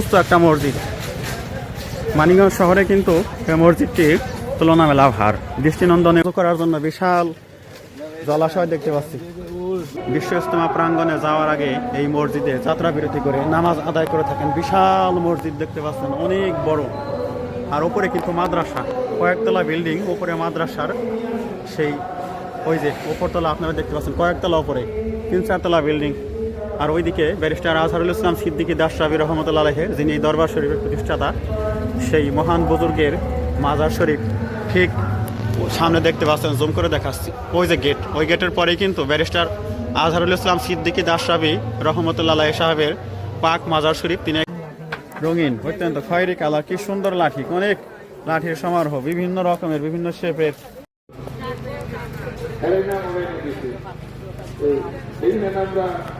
সুস্থ একটা মসজিদ। মানিকগঞ্জ শহরে কিন্তু এই মসজিদটির তুলনা মেলা ভার দৃষ্টিনন্দনে করার জন্য বিশাল জলাশয় দেখতে পাচ্ছি। বিশ্ব ইজতেমা প্রাঙ্গণে যাওয়ার আগে এই মসজিদে যাত্রা বিরতি করে নামাজ আদায় করে থাকেন। বিশাল মসজিদ দেখতে পাচ্ছেন, অনেক বড়। আর ওপরে কিন্তু মাদ্রাসা। কয়েকতলা বিল্ডিং, ওপরে মাদ্রাসার সেই ওই যে ওপরতলা আপনারা দেখতে পাচ্ছেন, কয়েকতলা ওপরে। তিন চারতলা বিল্ডিং। আর ওইদিকে ব্যারিস্টার আজহারুল ইসলাম সিদ্দিকী দাস রাবি রহমতুল্লাহ আলহের যিনি এই দরবার শরীফের প্রতিষ্ঠাতা সেই মহান বুজুর্গের মাজার শরীফ ঠিক সামনে দেখতে পাচ্ছেন জুম করে দেখাচ্ছি ওই যে গেট ওই গেটের পরেই কিন্তু ব্যারিস্টার আজহারুল ইসলাম সিদ্দিকী দাস রাবি রহমতুল্লাহ আলাহি সাহেবের পাক মাজার শরীফ তিনি রঙিন অত্যন্ত খয়েরি কালার কি সুন্দর লাঠি অনেক লাঠির সমারোহ বিভিন্ন রকমের বিভিন্ন শেপের Helena Moreno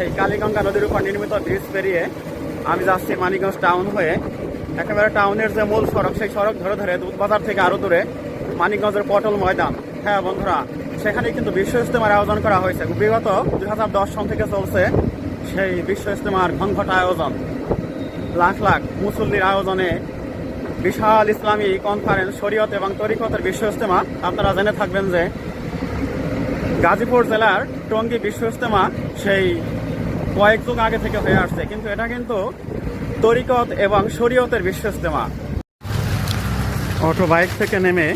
সেই কালীগঙ্গা নদীর উপর নির্মিত ব্রিজ পেরিয়ে আমি যাচ্ছি মানিকগঞ্জ টাউন হয়ে। একেবারে টাউনের যে মূল সড়ক, সেই সড়ক ধরে ধরে দুধবাজার থেকে আরও দূরে মানিকগঞ্জের পটল ময়দান। হ্যাঁ বন্ধুরা সেখানে কিন্তু বিশ্ব ইজতেমার আয়োজন করা হয়েছে। বিগত দু হাজার দশ সন থেকে চলছে সেই বিশ্ব ইজতেমার ঘনঘট আয়োজন। লাখ লাখ মুসল্লির আয়োজনে বিশাল ইসলামী কনফারেন্স শরীয়ত এবং তরিকতের বিশ্ব ইজতেমা। আপনারা জেনে থাকবেন যে গাজীপুর জেলার টঙ্গী বিশ্ব ইজতেমা সেই কয়েক যুগ আগে থেকে হয়ে আসছে, কিন্তু এটা কিন্তু তরিকত এবং শরীয়তের বিশ্ব ইজতেমা অটো বাইক থেকে নেমে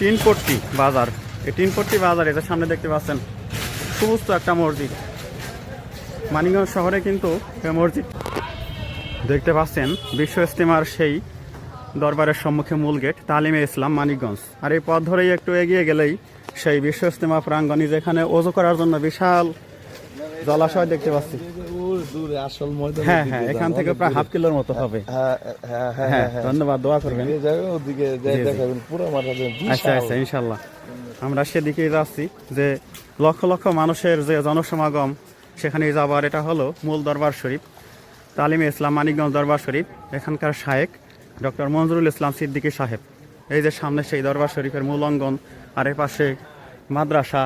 তিনপট্টি বাজার। এই তিনপট্টি বাজার এটা সামনে দেখতে পাচ্ছেন, সমস্ত একটা মসজিদ। মানিকগঞ্জ শহরে কিন্তু মসজিদ। দেখতে পাচ্ছেন, বিশ্ব ইজতেমার সেই দরবারের সম্মুখে মূল গেট, তালিমে ইসলাম, মানিকগঞ্জ। আর এই পথ ধরেই একটু এগিয়ে গেলেই সেই বিশ্ব ইস্তেমা প্রাঙ্গণই যেখানে ওজো করার জন্য বিশাল জলাশয় দেখতে পাচ্ছি। দূরে আসল ময়দান হ্যাঁ হ্যাঁ এখান থেকে প্রায় হাফ কিলোর মতো হবে। হ্যাঁ হ্যাঁ হ্যাঁ ধন্যবাদ দোয়া করবেন। ওদিকে। দেখাবেন পুরো আচ্ছা আচ্ছা ইনশাল্লাহ। আমরা সেদিকেই যাচ্ছি যে লক্ষ লক্ষ মানুষের যে জনসমাগম সেখানে যাবার এটা হলো মূল দরবার শরীফ। তালিমে ইসলাম মানিকগঞ্জ দরবার শরীফ এখানকার শায়েক ডক্টর মঞ্জুরুল ইসলাম সিদ্দিকী সাহেব। এই যে সামনে সেই দরবার শরীফের মূল অঙ্গন আর এর পাশে মাদ্রাসা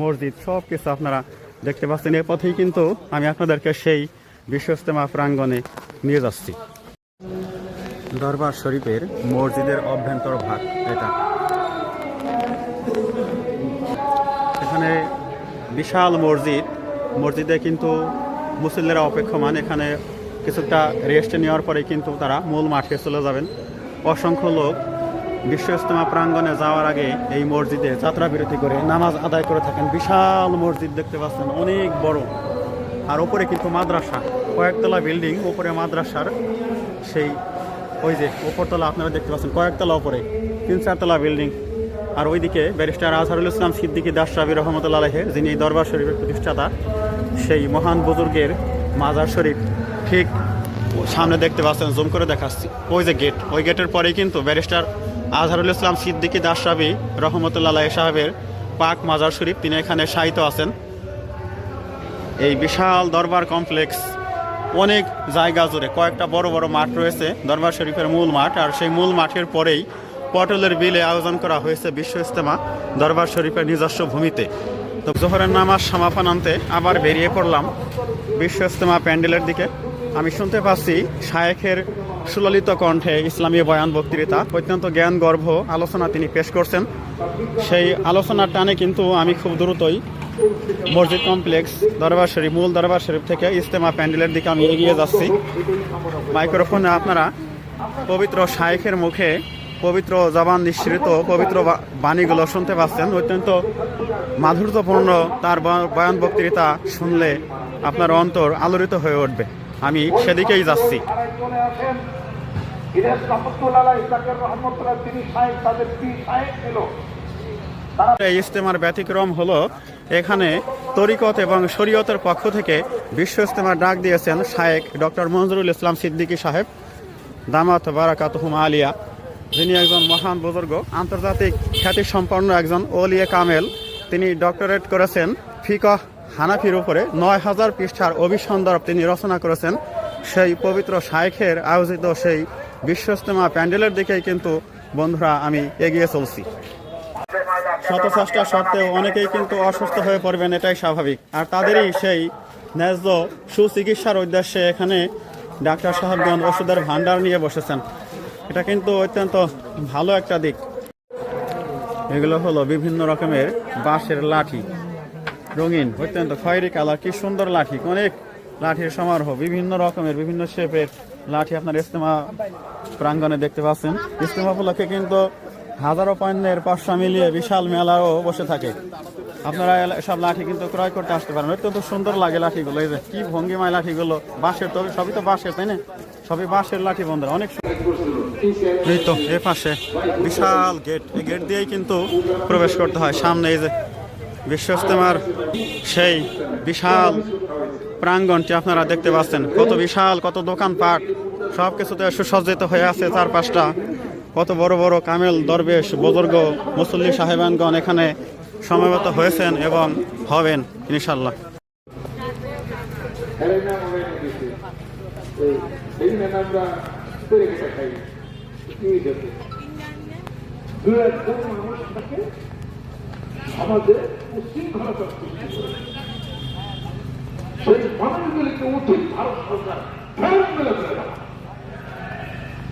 মসজিদ সব কিছু আপনারা দেখতে পাচ্ছেন, এর পথেই কিন্তু আমি আপনাদেরকে সেই বিশ্ব ইজতেমা প্রাঙ্গণে নিয়ে যাচ্ছি। দরবার শরীফের মসজিদের অভ্যন্তর ভাগ, এটা। এখানে বিশাল মসজিদ। মসজিদে কিন্তু মুসল্লিরা অপেক্ষমান। এখানে কিছুটা রেস্ট নেওয়ার পরে কিন্তু তারা মূল মাঠে চলে যাবেন। অসংখ্য লোক বিশ্ব ইজতেমা প্রাঙ্গণে যাওয়ার আগে এই মসজিদে যাত্রা বিরতি করে নামাজ আদায় করে থাকেন। বিশাল মসজিদ দেখতে পাচ্ছেন, অনেক বড়। আর ওপরে কিন্তু মাদ্রাসা, কয়েকতলা বিল্ডিং, ওপরে মাদ্রাসার সেই ওই যে ওপরতলা আপনারা দেখতে পাচ্ছেন, কয়েকতলা ওপরে, তিন চারতলা বিল্ডিং। আর ওইদিকে ব্যারিস্টার আজহারুল ইসলাম সিদ্দিকী দাস রাবি রহমতুল্লাহ আলহের যিনি এই দরবার শরীফের প্রতিষ্ঠাতা, সেই মহান বুজুর্গের মাজার শরীফ ঠিক সামনে দেখতে পাচ্ছেন, জুম করে দেখাচ্ছি। ওই যে গেট ওই গেটের পরেই কিন্তু ব্যারিস্টার আজহারুল ইসলাম সিদ্দিকী দাস রাবি রহমতুল্লাহ সাহেবের পাক মাজার শরীফ, তিনি এখানে শায়িত আছেন। এই বিশাল দরবার কমপ্লেক্স অনেক জায়গা জুড়ে কয়েকটা বড় বড় মাঠ রয়েছে, দরবার শরীফের মূল মাঠ, আর সেই মূল মাঠের পরেই পটলের বিলে আয়োজন করা হয়েছে বিশ্ব ইজতেমা দরবার শরীফের নিজস্ব ভূমিতে। তো জোহরের নামাজ সমাপন আনতে আবার বেরিয়ে পড়লাম বিশ্ব ইজতেমা প্যান্ডেলের দিকে। আমি শুনতে পাচ্ছি শায়েখের সুললিত কণ্ঠে ইসলামী বয়ান বক্তৃতা, অত্যন্ত জ্ঞান, গর্ভ আলোচনা তিনি পেশ করছেন। সেই আলোচনার টানে কিন্তু আমি খুব দ্রুতই মসজিদ কমপ্লেক্স, দরবার শরীফ, মূল দরবার শরীফ থেকে ইজতেমা প্যান্ডেলের দিকে আমি এগিয়ে যাচ্ছি। মাইক্রোফোনে আপনারা পবিত্র শায়েখের মুখে পবিত্র জবান নিঃসৃত, পবিত্র বাণীগুলো শুনতে পাচ্ছেন। অত্যন্ত মাধুর্যপূর্ণ তার বয়ান বক্তৃতা শুনলে আপনার অন্তর আলোড়িত হয়ে উঠবে। আমি সেদিকেই যাচ্ছি। এই ইজতেমার ব্যতিক্রম হলো এখানে তরিকত এবং শরীয়তের পক্ষ থেকে বিশ্ব ইজতেমার ডাক দিয়েছেন শায়েক ডক্টর মঞ্জুরুল ইসলাম সিদ্দিকী সাহেব। দামাত বারাকাতহুম আলিয়া যিনি একজন মহান বুজুর্গ আন্তর্জাতিক খ্যাতি সম্পন্ন একজন ওলিয়ে কামেল। তিনি ডক্টরেট করেছেন ফিকহ হানাফির উপরে নয় হাজার পৃষ্ঠার অভিসন্দর্ভ তিনি রচনা করেছেন। সেই পবিত্র শাইখের আয়োজিত সেই বিশ্বস্তমা প্যান্ডেলের দিকেই কিন্তু বন্ধুরা আমি এগিয়ে চলছি। শত চেষ্টা সত্ত্বেও অনেকেই কিন্তু অসুস্থ হয়ে পড়বেন, এটাই স্বাভাবিক। আর তাদেরই সেই ন্যায্য সুচিকিৎসার উদ্দেশ্যে এখানে ডাক্তার সাহেবগঞ্জ ওষুধের ভান্ডার নিয়ে বসেছেন। এটা কিন্তু অত্যন্ত ভালো একটা দিক। এগুলো হলো বিভিন্ন রকমের বাঁশের লাঠি। রঙিন। অত্যন্ত খয়েরি কালার, কি সুন্দর লাঠি, অনেক লাঠির সমারোহ, বিভিন্ন রকমের, বিভিন্ন শেপের লাঠি আপনার ইস্তেমা প্রাঙ্গণে দেখতে পাচ্ছেন। ইস্তেমা উপলক্ষে কিন্তু হাজারো পণ্যের পাঁচশো মিলিয়ে বিশাল মেলাও বসে থাকে। আপনারা সব লাঠি কিন্তু ক্রয় করতে আসতে পারেন। অত্যন্ত সুন্দর লাগে লাঠিগুলো, এই যে কি ভঙ্গিমায় লাঠিগুলো, বাঁশের তবে সবই তো বাঁশের, তাই না? সবই বাঁশের লাঠি বন্ধুরা, অনেক। এই তো, এ পাশে বিশাল গেট এই গেট দিয়েই কিন্তু প্রবেশ করতে হয়। সামনে এই যে বিশ্ব ইজতেমার সেই বিশাল প্রাঙ্গণটি আপনারা দেখতে পাচ্ছেন। কত বিশাল, কত দোকানপাট সব কিছুতে সুসজ্জিত হয়ে আছে চারপাশটা। কত বড় বড় কামেল, দরবেশ, বুজুর্গ, মুসল্লি সাহেবানগণ এখানে সমবেত হয়েছেন এবং হবেন ইনশাল্লাহ আমাদের উশৃঙ্খলা সেই মানুষগুলিকে উচিত ভারত সরকার।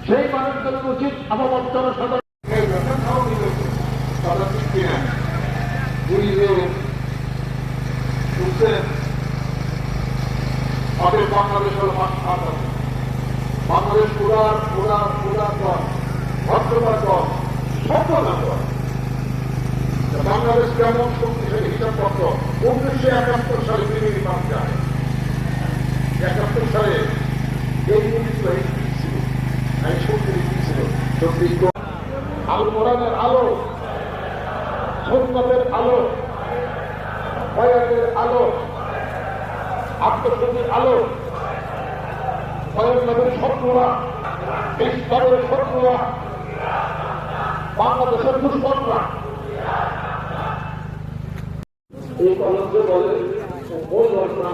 সেই মানুষগুলির উচিত আমার বর্তমান আলো বয়ানের আলো আত্মশক্তির আলো স্বয়ংনগরের শত্রুরা ইসলামের শত্রুরা বাংলাদেশের দুষ্কর্মরা এই কলমকে বলে মূল ঘটনা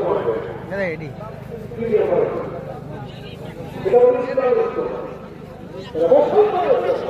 বলবে কি বলবে এটা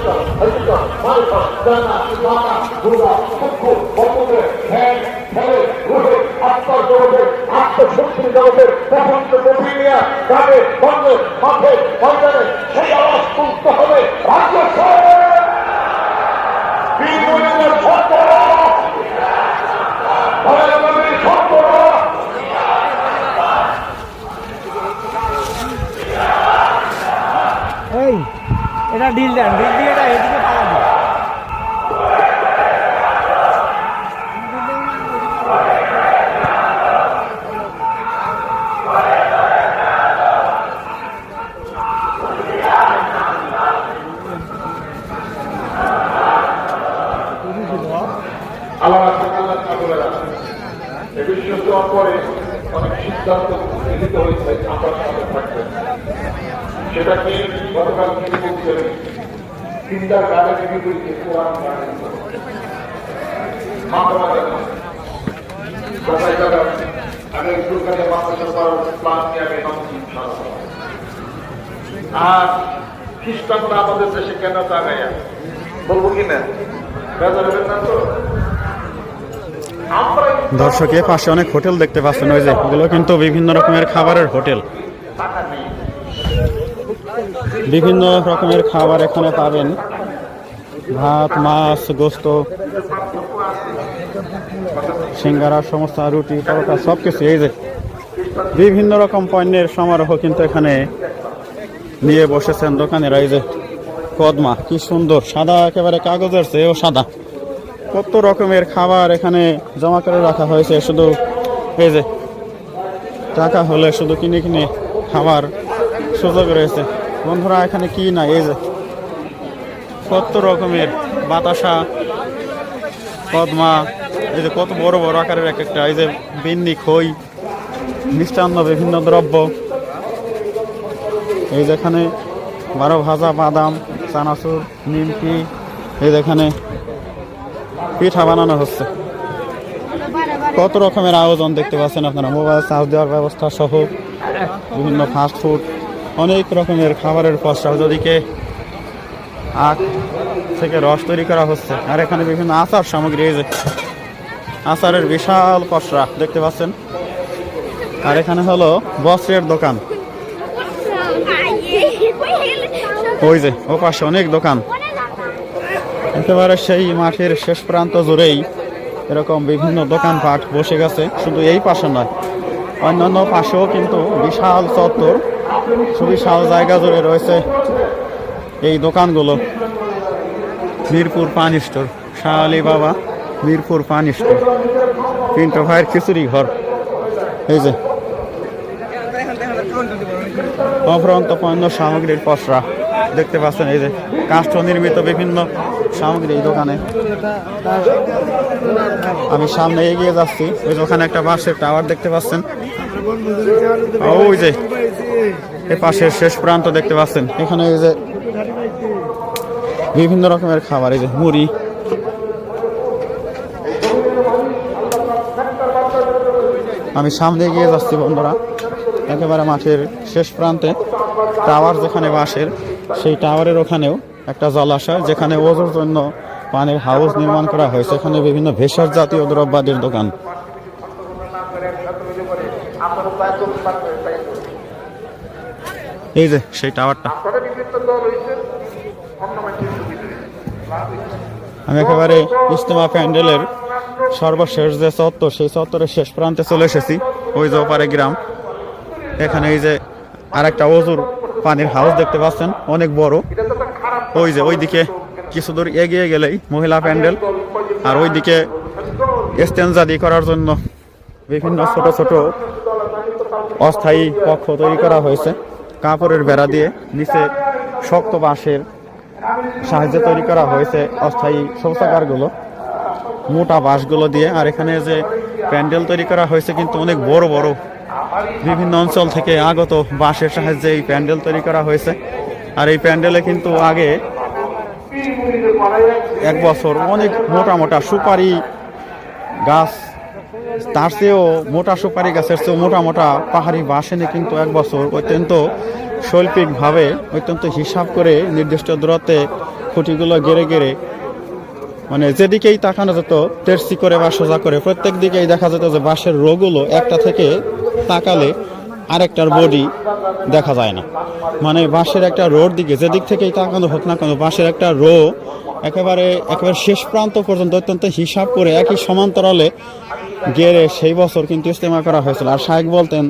সোজা, হালকা, মালকা, ডানা, বাঁকা, ঘুরা, সূক্ষ্ম, বন্ধুরে, ধ্যান, ফলে, রুহে, আত্মার জগতে, আত্মশক্তির জগতে, প্রপঞ্চ প্রক্রিয়া, গ্রামে, বন্ধে, মাঠে, ময়দানে, সেই আওয়াজ তুলতে হবে রাজ্য বিনিময়ের সত্য ভয়ানকের সত্য এটা ডিল দেন ডিল দিয়ে এটা এদিকে পালা দিন আল্লাহ আল্লাহ ঠাকুরেরা এ বিশ্বস্ত পরে অনেক সিদ্ধান্ত গৃহীত হয়েছে আপনার সাথে থাকবেন সেটা কি গতকাল তিনি বলছিলেন চিন্তার নিয়ে আমি আর খ্রিস্টানরা আমাদের দেশে কেন বলব কি না পাশে অনেক হোটেল দেখতে পাচ্ছেন, ওই যে এগুলো কিন্তু বিভিন্ন রকমের খাবারের হোটেল। বিভিন্ন রকমের খাবার এখানে পাবেন। ভাত, মাছ, গোস্ত, সিঙ্গারা, সমস্ত রুটি তরকা সব কিছু এই যে বিভিন্ন রকম পণ্যের সমারোহ কিন্তু এখানে নিয়ে বসেছেন দোকানেরা, এই যে কদমা, কি সুন্দর, সাদা একেবারে কাগজের চেয়েও সাদা। কত রকমের খাবার এখানে জমা করে রাখা হয়েছে, শুধু এই যে টাকা হলে শুধু কিনে কিনে খাবার সুযোগ রয়েছে। বন্ধুরা, এখানে কি না, এই যে কত রকমের বাতাসা, কদমা, এই যে কত বড় বড় আকারের এক একটা, এই যে বিন্নি খই, মিষ্টান্ন বিভিন্ন দ্রব্য। এই যেখানে বারো ভাজা বাদাম, চানাচুর, নিমকি, এই যেখানে পিঠা বানানো হচ্ছে। কত রকমের আয়োজন দেখতে পাচ্ছেন আপনারা? মোবাইল চার্জ দেওয়ার ব্যবস্থা সহ বিভিন্ন ফাস্ট ফুড অনেক রকমের খাবারের পসরা ওদিকে আখ থেকে রস তৈরি করা হচ্ছে। আর এখানে বিভিন্ন আচার সামগ্রী, এই যে আচারের বিশাল পসরা দেখতে পাচ্ছেন? আর এখানে হলো বস্ত্রের দোকান। ওই যে, ও পাশে অনেক দোকান। একেবারে সেই মাঠের শেষ প্রান্ত জুড়েই এরকম বিভিন্ন দোকানপাট বসে গেছে। শুধু এই পাশে নয়, অন্যান্য পাশেও কিন্তু বিশাল চত্বর, সুবিশাল জায়গা জুড়ে রয়েছে। এই দোকানগুলো মিরপুর পান স্টোর শাহ বাবা, মিরপুর পান স্টোর। পিন্টো ভাইয়ের খিচুড়ি ঘর। এই যে। অফরন্ত পণ্য সামগ্রীর পসরা। দেখতে পাচ্ছেন, এই যে কাষ্ঠ নির্মিত বিভিন্ন সামগ্রী এই দোকানে। আমি সামনে এগিয়ে যাচ্ছি। ওই ওখানে একটা বাঁশের টাওয়ার দেখতে পাচ্ছেন। ওই যে। এ পাশের শেষ প্রান্ত দেখতে পাচ্ছেন। এখানে এই যে বিভিন্ন রকমের খাবার এই যে মুড়ি। আমি সামনে গিয়ে যাচ্ছি, বন্ধুরা। একেবারে মাঠের শেষ প্রান্তে। টাওয়ার যেখানে বাসের সেই টাওয়ারের ওখানেও একটা জলাশয়, যেখানে ওজোর জন্য পানির হাউস নির্মাণ করা হয়েছে এখানে বিভিন্ন ভেষজ জাতীয় দ্রব্যাদির দোকান। এই যে সেই টাওয়ারটা। আমি একেবারে ইজতেমা প্যান্ডেলের সর্বশেষ যে চত্বর, সেই চত্বরের শেষ প্রান্তে চলে এসেছি, ওই যে ওপারে গ্রাম। এখানে এই যে আরেকটা অজুর পানির হাউস দেখতে পাচ্ছেন, অনেক বড়। ওই যে ওইদিকে কিছু দূর এগিয়ে গেলেই মহিলা প্যান্ডেল, আর ওইদিকে স্ট্যান্ডাদি করার জন্য বিভিন্ন ছোট ছোট অস্থায়ী কক্ষ তৈরি করা হয়েছে, কাপড়ের বেড়া দিয়ে নিচে শক্ত বাঁশের সাহায্যে তৈরি করা হয়েছে অস্থায়ী শৌচাগারগুলো, মোটা বাঁশগুলো দিয়ে। আর এখানে যে প্যান্ডেল তৈরি করা হয়েছে কিন্তু অনেক বড় বড়। বিভিন্ন অঞ্চল থেকে আগত বাঁশের সাহায্যে এই প্যান্ডেল তৈরি করা হয়েছে। আর এই প্যান্ডেলে কিন্তু আগে এক বছর অনেক মোটা মোটা সুপারি গাছ, তার চেয়েও মোটা সুপারি গাছের চেয়েও মোটা মোটা পাহাড়ি বাঁশ এনে কিন্তু এক বছর অত্যন্ত শৈল্পিকভাবে অত্যন্ত হিসাব করে নির্দিষ্ট দূরত্বে খুঁটিগুলো গেড়ে গেড়ে মানে যেদিকেই তাকানো যেত টেরসি করে বা সোজা করে, প্রত্যেক দিকেই দেখা যেত যে বাঁশের রোগুলো একটা থেকে তাকালে আরেকটার বডি দেখা যায় না। মানে বাঁশের একটা রোর দিকে, যেদিক থেকেই তাকানো হোক না কেন, বাঁশের একটা রো একেবারে একেবারে শেষ প্রান্ত পর্যন্ত অত্যন্ত হিসাব করে একই সমান্তরালে গেড়ে সেই বছর কিন্তু ইস্তেমা করা হয়েছিল। আর শাহেক বলতেন,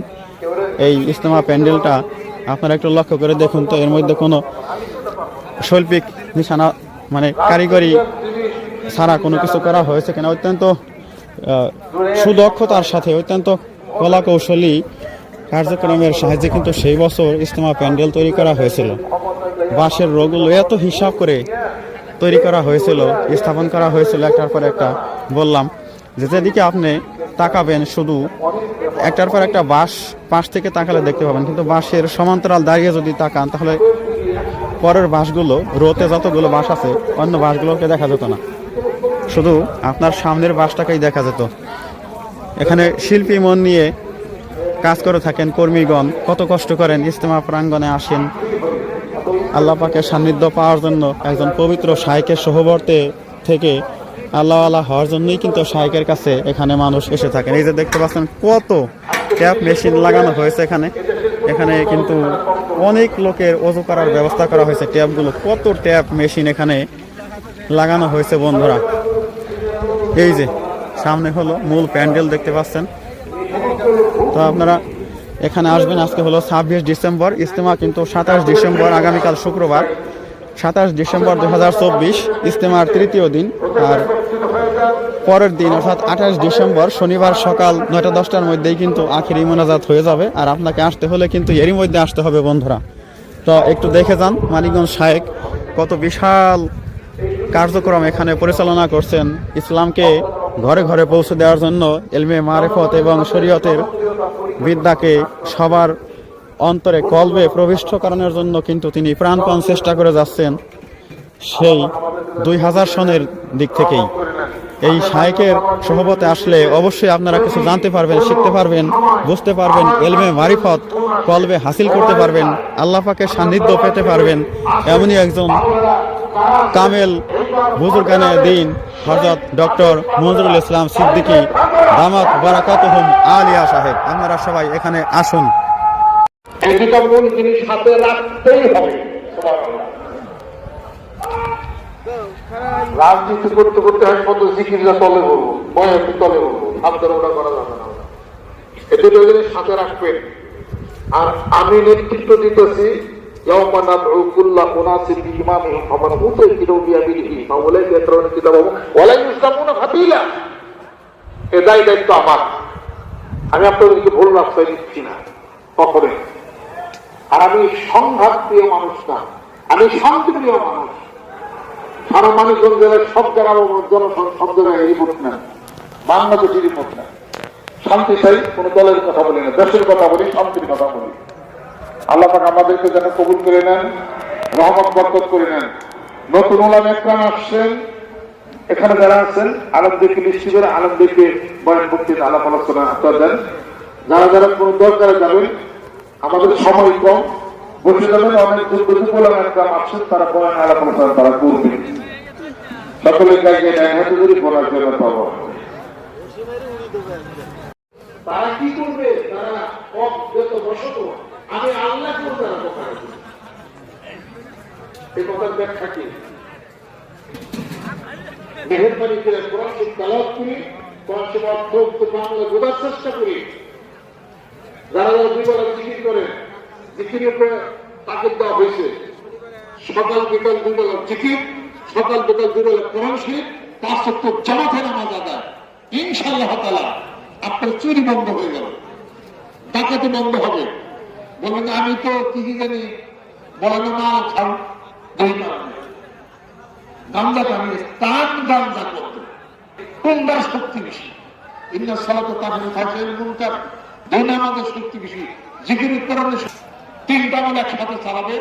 এই ইস্তেমা প্যান্ডেলটা আপনারা একটু লক্ষ্য করে দেখুন তো, এর মধ্যে কোনো শৈল্পিক নিশানা মানে কারিগরি ছাড়া কোনো কিছু করা হয়েছে কিনা, অত্যন্ত সুদক্ষতার সাথে, অত্যন্ত কলা কৌশলী কার্যক্রমের সাহায্যে কিন্তু সেই বছর ইজতেমা প্যান্ডেল তৈরি করা হয়েছিল। বাঁশের রোগগুলো এত হিসাব করে তৈরি করা হয়েছিল, স্থাপন করা হয়েছিল, একটার পর একটা বললাম যে যেদিকে আপনি তাকাবেন শুধু। একটার পর একটা বাঁশ, পাশ থেকে তাকালে দেখতে পাবেন। কিন্তু বাঁশের সমান্তরাল দাঁড়িয়ে যদি তাকান, তাহলে পরের বাঁশগুলো, রোতে যতগুলো বাঁশ আছে, অন্য বাঁশগুলোকে দেখা যেত না। শুধু আপনার সামনের বাঁশটাকেই দেখা যেত। এখানে শিল্পী মন নিয়ে কাজ করে থাকেন কর্মীগণ। কত কষ্ট করেন, ইজতেমা প্রাঙ্গণে আসেন। আল্লাহ পাকের সান্নিধ্য পাওয়ার জন্য একজন পবিত্র শাইকের সহবর্তে থেকে আল্লাহ আল্লাহ হওয়ার জন্যই কিন্তু শাইকের কাছে এখানে মানুষ এসে থাকেন। এই যে দেখতে পাচ্ছেন কত ট্যাপ মেশিন লাগানো হয়েছে এখানে। এখানে কিন্তু অনেক লোকের অজু করার ব্যবস্থা করা হয়েছে ট্যাপগুলো। কত ট্যাপ মেশিন এখানে লাগানো হয়েছে বন্ধুরা। এই যে সামনে হলো মূল প্যান্ডেল দেখতে পাচ্ছেন। তো আপনারা এখানে আসবেন, আজকে হলো ছাব্বিশ ডিসেম্বর, ইজতেমা কিন্তু সাতাশ ডিসেম্বর, আগামীকাল শুক্রবার। সাতাশ ডিসেম্বর দু হাজার চব্বিশ, ইজতেমার তৃতীয় দিন। আর পরের দিন, অর্থাৎ আঠাশ ডিসেম্বর, শনিবার সকাল নয়টা দশটার মধ্যেই কিন্তু আখেরি মোনাজাত হয়ে যাবে। আর আপনাকে আসতে হলে কিন্তু এরই মধ্যে আসতে হবে বন্ধুরা। তো একটু দেখে যান, মানিকগঞ্জ শায়েক কত বিশাল কার্যক্রম এখানে পরিচালনা করছেন ইসলামকে ঘরে ঘরে পৌঁছে দেওয়ার জন্য এলমে মারেফত এবং শরীয়তের বিদ্যাকে সবার অন্তরে কলবে প্রবিষ্ট করানোর জন্য কিন্তু তিনি প্রাণপণ চেষ্টা করে যাচ্ছেন সেই দুই হাজার সনের দিক থেকেই। এই শায়েকের সহবতে আসলে অবশ্যই আপনারা কিছু জানতে পারবেন, শিখতে পারবেন, বুঝতে পারবেন, এলমে মারিফত, কলবে হাসিল করতে পারবেন, আল্লাহ পাকের সান্নিধ্য পেতে পারবেন। এমনই একজন কামেল বুজুর্গানে দিন হজরত ডক্টর মঞ্জুরুল ইসলাম সিদ্দিকী, দামাত বারাকাতুহুম আলিয়া সাহেব। আপনারা সবাই এখানে আসুন। জিনিস হাতে রাখতেই হবে। রাজনীতি করতে করতে হয় কত জিকিররা তলে বলব বয়াতি তলে বলব আপনারা ওটা করা যাবে না। এতে যদি সাথে রাখবেন। আর আমি নেতৃত্ব দিতেছি দায়িত্ব আমার। আমি আপনাদেরকে ভুল রাস্তায় না আর আমি সংঘাত প্রিয় মানুষ না, আমি শান্তি প্রিয় মানুষ। সারা মানুষজন জেলার সব জায়গার জনসন সব জায়গায় রিপোর্ট নেন বাংলাদেশের রিপোর্ট নেন শান্তি চাই, কোন দলের কথা বলি না, দেশের কথা বলি, শান্তির কথা বলি। আল্লাহ পাক আমাদেরকে যেন কবুল করে নেন, রহমত বরকত করে নেন। নতুন ওলাম একরাম আসছেন। এখানে যারা আছেন আলমদেরকে করে আলমদেরকে বয়ান মুক্তির আলাপ আলোচনা আপনারা দেন। যারা যারা কোনো দরকারে যাবেন, আমাদের সময় কম। বসে যাবেন, অনেক দুর্গোলাম একরাম আসছেন, তারা বয়ান আলাপ আলোচনা তারা করবে সকলের কাজে নেয় হাতে ধরে বলার জন্য পাবো। তারা কি করবে? তারা বসত, আমি আল্লাহ এই কথার ব্যাখ্যা কি? মেহরবানি করে কোরআন তালাওয়াত করি, কোরআন অর্থ বাংলা বোঝার চেষ্টা করি। যারা যারা দুবেলা জিকির করেন জিকির উপরে তাকে দেওয়া হয়েছে। সকাল, বিকাল দুবেলা জিকির সকাল বিকাল দুবেলা কোরআন শরীফ পাঁচ সপ্তাহ জামাতে নামাজ আদায়। ইনশাআল্লাহ তালা আপনার চুরি বন্ধ হয়ে গেল ডাকাতি বন্ধ হবে। বলবেন আমি তো কি কি জানি, বলেন না খাও দুই তান গান্দা শক্তি বেশি? ইন্না সালাত তাহলে থাকে মুনকার। দুই নামাজের শক্তি বেশি। তিনটা আমল একসাথে চালাবে।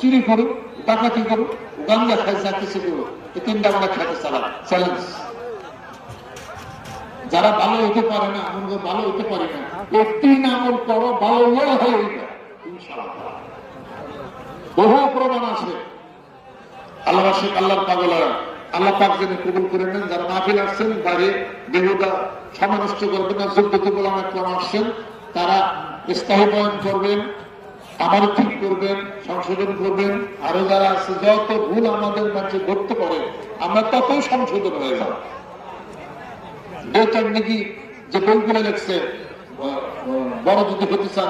চুরি করুক ডাকাতি করুক গান্দা খাই যা কিছু করুক এই তিনটা আমল একসাথে চালাবে চ্যালেঞ্জ যারা ভালো হতে পারে না আমরা ভালো হতে পারি না তিন আমল করো, ভালো হয়ে হয়ে বহু প্রমাণ আছে। আল্লাহ শেখ আল্লাহ পাগলারা আল্লাহ পাক যেন কবুল করে নেন, যারা মাহফিল আসছেন, বাইরে বেহুদা সমানষ্ট করবেন, না যোগ্যতা বলাম একদম আসছেন, তারা স্থায়ী বয়ন করবেন আমার ঠিক করবেন, সংশোধন করবেন। আরও যারা আছে, যত ভুল আমাদের মাঝে ধরতে পারে, আমরা ততই সংশোধন হয়ে যাব। নাকি যে বইগুলো লিখছে বড় যদি হতে চান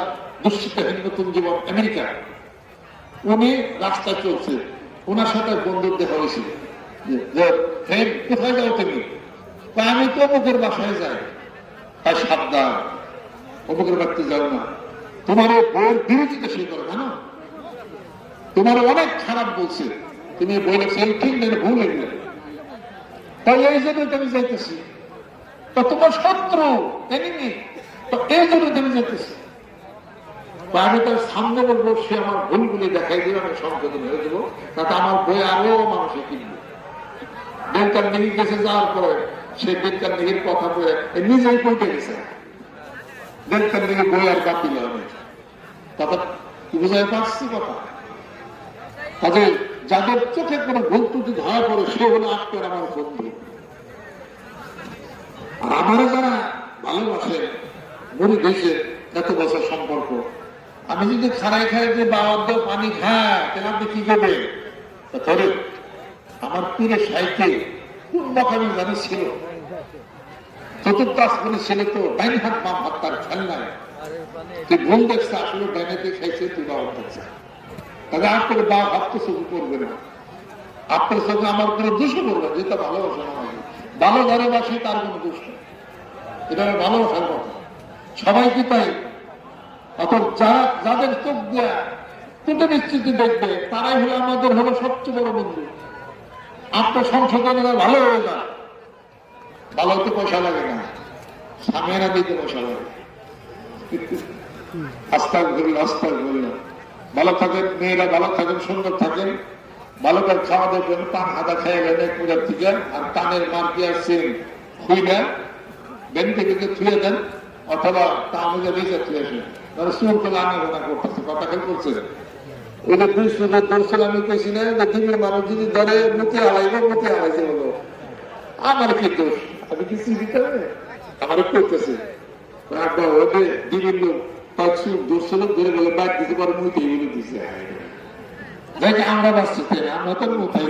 নতুন জীবন, আমেরিকা। উনি রাস্তায় চলছে ওনার সাথে বন্ধুর দেখা হয়েছিল। যে- ফ্রেন্ড কোথায় যাও তুমি? আমি তো অমুকের বাসায় যাই। তাই সাবধান, অমুকের বাড়িতে যাও না। তোমার বিরোধিতা সে করে জানো তোমার অনেক খারাপ বলছে। তুমি ঠিক নেই, ভুল এগুলো তাই এই জন্য তুমি যাইতেছি। তো তোমার শত্রু এনিমি তো এই জন্য তুমি যাইতেছি। আমি তার সামনে বলব, সে আমার ভুলগুলি দেখাই দিবে, আমি সংশোধন হয়ে দেবো। তাতে আমার বই আরও মানুষে কিনবে। বেলকার নিগির কাছে যাওয়ার পরে সে বেলকার নিগির কথা বলে নিজেই কইতে গেছে। বেলকার নিগির বই আর হবে কথা কি বুঝাই পারছি কথা কাজে যাদের চোখে কোনো ভুল ত্রুটি ধরা পড়ে, সে হলো আজকের আমার বন্ধু। আর আমারও যারা ভালোবাসে মরি দেশে এত বছর সম্পর্ক, আমি যদি খানায় খাই যে বাবার পানি খায় তাহলে আপনি কি করবেন? ধরে আমার পীরে সাহিত্যে কোন মকামি জানি ছিল? ভাবতে শুরু করবে আমার কোনো তার দোষ নেই। এটা ভালোবাসার কথা। সবাই কি তাই অর্থাৎ যাদের চোখ দেয়া কিন্তু নিশ্চিত দেখবে, তারাই হলো আমাদের হলো সবচেয়ে বড় বন্ধু। আপনার সংশোধনে ভালো হয়ে যায় ভালো হতে পয়সা লাগে না। স্বামীরা দিতে পয়সা লাগে। আস্তা ঘুরল আস্তা ঘুরল ভালো থাকেন, মেয়েরা ভালো থাকেন, সুন্দর থাকেন। ভালো করে খাওয়া দাওয়ার জন্য পান হাতা খেয়ে গেলে পূজার থেকে। আর কানের মার কি আসছে খুই দেন বেনকে দিকে থুয়ে দেন, অথবা তা আমাকে রেখে থুয়ে আসেন। তাহলে সুর করে আনা গোনা করতেছে, কথা খেয়ে করছে ওই দুই সুরের দর্শন আমি কেছি না, যে মানুষ যদি ধরে মুখে হারাইবে মুখে হারাইছে বলো। আমার কি দোষ? আমি কিছু দিতে হবে? আরও করতেছে। আব্বা হবে বিভিন্ন পাঁচশো দুশো লোক ধরে গেলে বাদ দিতে পারে মুই তো এগুলো দিছে। যাই আমরা বাঁচছি তাই আমরা তো মোতাই